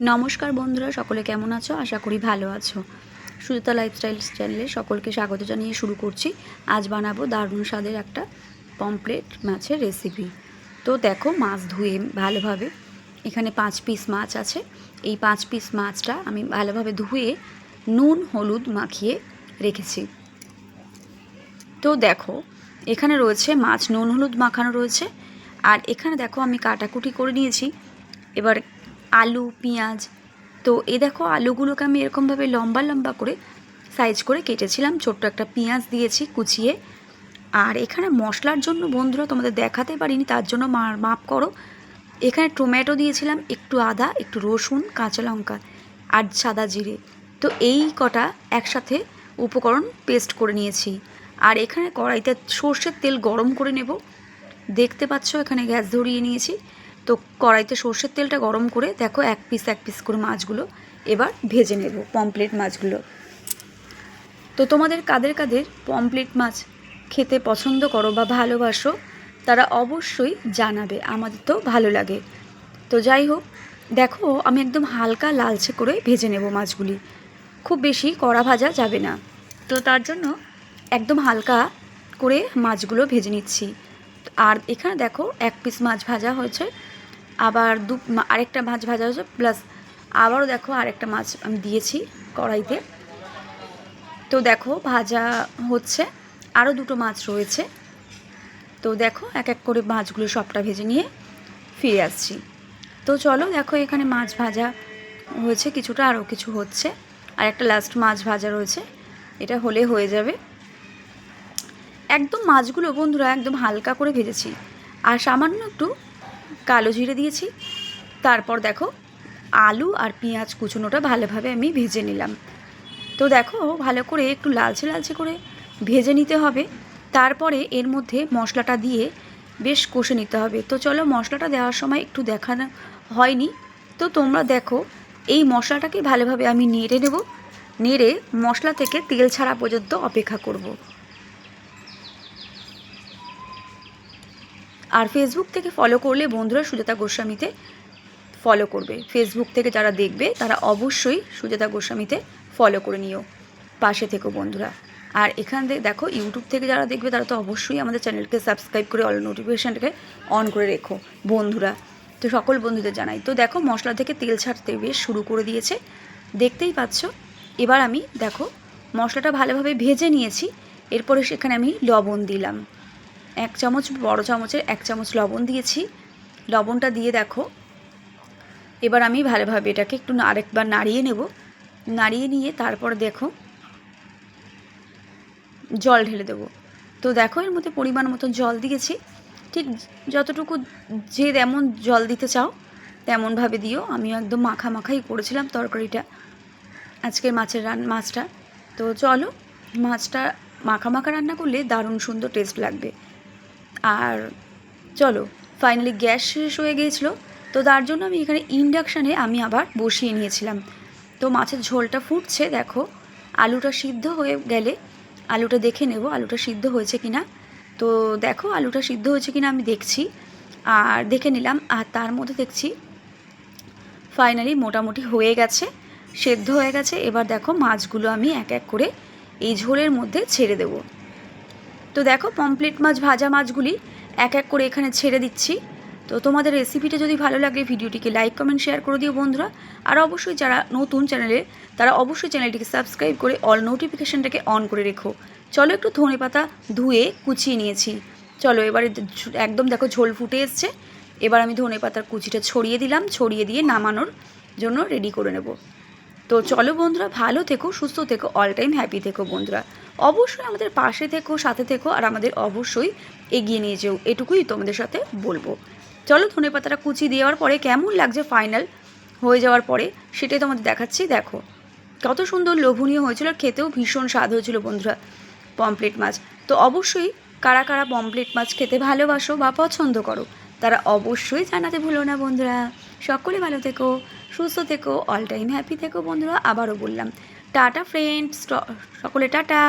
নমস্কার বন্ধুরা, সকলে কেমন আছো? আশা করি ভালো আছো। সুজাতা লাইফস্টাইল চ্যানেলে সকলকে স্বাগত জানিয়ে শুরু করছি। আজ বানাবো দারুণ স্বাদের একটা পমপ্লেট মাছের রেসিপি তো দেখো, মাছ ধুয়ে ভালোভাবে এখানে পাঁচ পিস মাছ আছে। এই পাঁচ পিস মাছটা আমি ভালোভাবে ধুয়ে নুন, হলুদ মাখিয়ে রেখেছি। তো দেখো, এখানে রয়েছে মাছ, নুন, হলুদ মাখানো রয়েছে। আর এখানে দেখো, আমি কাটাকুটি করে নিয়েছি। এবার আলু, পেঁয়াজ। তো এ দেখো আলুগুলোকে আমি এরকমভাবে লম্বা লম্বা করে সাইজ করে কেটেছিলাম। ছোট্ট একটা পেঁয়াজ দিয়েছি কুচিয়ে। আর এখানে মশলার জন্য বন্ধুরা তোমাদের দেখাতে পারিনি, তার জন্য মাপ করো। এখানে টমেটো দিয়েছিলাম, একটু আদা, একটু রসুন, কাঁচা লঙ্কা আর সাদা জিরে। তো এই কটা একসাথে উপকরণ পেস্ট করে নিয়েছি। আর এখানে কড়াইতে সর্ষের তেল গরম করে নেব। দেখতে পাচ্ছ এখানে গ্যাস ধরিয়ে নিয়েছি। তো কড়াইতে সর্ষের তেলটা গরম করে দেখো এক পিস এক পিস করে মাছগুলো এবার ভেজে নেব, পমপ্লেট মাছগুলো। তো তোমাদের কাদের কাদের পমপ্লেট মাছ খেতে পছন্দ করো বা ভালোবাসো, তারা অবশ্যই জানাবে, আমাদের তো ভালো লাগে। তো যাই হোক, দেখো আমি একদম হালকা লালচে করে ভেজে নেব মাছগুলি, খুব বেশি কড়া ভাজা যাবে না। তো তার জন্য একদম হালকা করে মাছগুলো ভেজে নিচ্ছি। আর এখানে দেখো এক পিস মাছ ভাজা হয়েছে আবার দু আরেকটা মাছ ভাজা হয়েছে, প্লাস আবারও দেখো আরেকটা মাছ আমি দিয়েছি কড়াইতে। তো দেখো ভাজা হচ্ছে, আরও দুটো মাছ রয়েছে। তো দেখো এক এক করে মাছগুলো সবটা ভেজে নিয়ে ফিরে আসছি। তো চলো দেখো এখানে মাছ ভাজা হয়েছে, কিছুটা আরও কিছু হচ্ছে। আর একটা লাস্ট মাছ ভাজা রয়েছে, এটা হলে হয়ে যাবে। একদম মাছগুলো বন্ধুরা একদম হালকা করে ভেজেছি। আর সামান্য একটু কালো জিরে দিয়েছি। তারপর দেখো, আলু আর পেঁয়াজ কুচুনোটা ভালোভাবে আমি ভেজে নিলাম। তো দেখো, ভালো করে একটু লালচে লালচে করে ভেজে নিতে হবে। তারপরে এর মধ্যে মশলাটা দিয়ে বেশ কষে নিতে হবে। তো চলো, মশলাটা দেওয়ার সময় একটু দেখানো হয়নি। তো তোমরা দেখো, এই মশলাটাকে ভালোভাবে আমি নেড়ে নেব। নেড়ে মশলা থেকে তেল ছাড়া পর্যন্ত অপেক্ষা করব। আর ফেসবুক থেকে ফলো করলে বন্ধুরা সুজাতা গোস্বামীতে ফলো করবে। ফেসবুক থেকে যারা দেখবে, তারা অবশ্যই সুজাতা গোস্বামীতে ফলো করে নিও। পাশে থেকো বন্ধুরা। আর এখান থেকে দেখো ইউটিউব থেকে যারা দেখবে, তারা তো অবশ্যই আমাদের চ্যানেলকে সাবস্ক্রাইব করে অল নোটিফিকেশানটাকে অন করে রেখো, বন্ধুরা। তো সকল বন্ধুদের জানাই। তো দেখো, মশলা থেকে তেল ছাড়তে বেশ শুরু করে দিয়েছে। দেখতেই পাচ্ছ? এবার আমি দেখো, মশলাটা ভালোভাবে ভেজে নিয়েছি। এরপরে সেখানে আমি লবণ দিলাম। এক চামচ, বড় চামচের এক চামচ লবণ দিয়েছি। লবণটা দিয়ে দেখো। এবার আমি ভালোভাবে এটাকে একটু আরেকবার নাড়িয়ে নেব। নাড়িয়ে নিয়ে তারপর দেখো, জল ঢেলে দেবো। তো দেখো, এর মধ্যে পরিমাণ মতো জল দিয়েছি। ঠিক যতটুকু যে যেমন জল দিতে চাও, তেমনভাবে দিও। আমিও একদম মাখা মাখাই করেছিলাম তরকারিটা, আজকের মাছের রান মাছটা। তো চলো, মাছটা মাখা মাখা রান্না করলে দারুণ সুন্দর টেস্ট লাগবে। আর চলো ফাইনালি গ্যাস শেষ হয়ে গিয়েছিল, তো তার জন্য আমি এখানে ইন্ডাকশানে আমি আবার বসিয়ে নিয়েছিলাম। তো মাছের ঝোলটা ফুটছে, দেখো, আলুটা সিদ্ধ হয়ে গেলে, আলুটা দেখে নেব আলুটা সিদ্ধ হয়েছে কি না তো দেখো, আলুটা সিদ্ধ হয়েছে কি না আমি দেখছি, আর দেখে নিলাম, আর তার মধ্যে দেখছি ফাইনালি মোটামুটি হয়ে গেছে, সেদ্ধ হয়ে গেছে। এবার দেখো, মাছগুলো আমি এক এক করে এই ঝোলের মধ্যে ছেড়ে দেবো। তো দেখো, পমপ্লেট মাছ, ভাজা মাছগুলি এক এক করে এখানে ছেড়ে দিচ্ছি। তো তোমাদের রেসিপিটা যদি ভালো লাগে, ভিডিওটিকে লাইক কমেন্ট শেয়ার করে দিও বন্ধুরা। আর অবশ্যই যারা নতুন চ্যানেলে তারা অবশ্যই চ্যানেলটিকে সাবস্ক্রাইব করে অল নোটিফিকেশানটাকে অন করে রেখো। চলো একটু ধনে পাতা ধুয়ে কুচিয়ে নিয়েছি। চলো এবারে একদম দেখো ঝোল ফুটে এসছে। এবার আমি ধনে পাতার কুচিটা ছড়িয়ে দিলাম, ছড়িয়ে দিয়ে নামানোর জন্য রেডি করে নেব। তো চলো বন্ধুরা, ভালো থেকো, সুস্থ থেকো অল টাইম হ্যাপি থেকো বন্ধুরা। অবশ্যই আমাদের পাশে থেকো, সাথে থেকো, আর আমাদের অবশ্যই এগিয়ে নিয়ে যেও, এটুকুই তোমাদের সাথে বলব। চলো ধনে পাতাটা কুচি দেওয়ার পরে, কেমন লাগছে ফাইনাল হয়ে যাওয়ার পরে, সেটাই তোমাদের দেখাচ্ছি, দেখো। কত সুন্দর লোভনীয় হয়েছিল আর খেতেও ভীষণ স্বাদ হয়েছিল বন্ধুরা পমপ্লেট মাছ। তো অবশ্যই কারা কারা পমপ্লেট মাছ খেতে ভালোবাসো বা পছন্দ করো, তারা অবশ্যই জানাতে ভুলো না বন্ধুরা। সকলে ভালো থেকো, সুস্থ থেকো অল টাইম হ্যাপি থেকো বন্ধুরা, আবারও বললাম। টাটা ফ্রেন্ডস সকলে টাটা।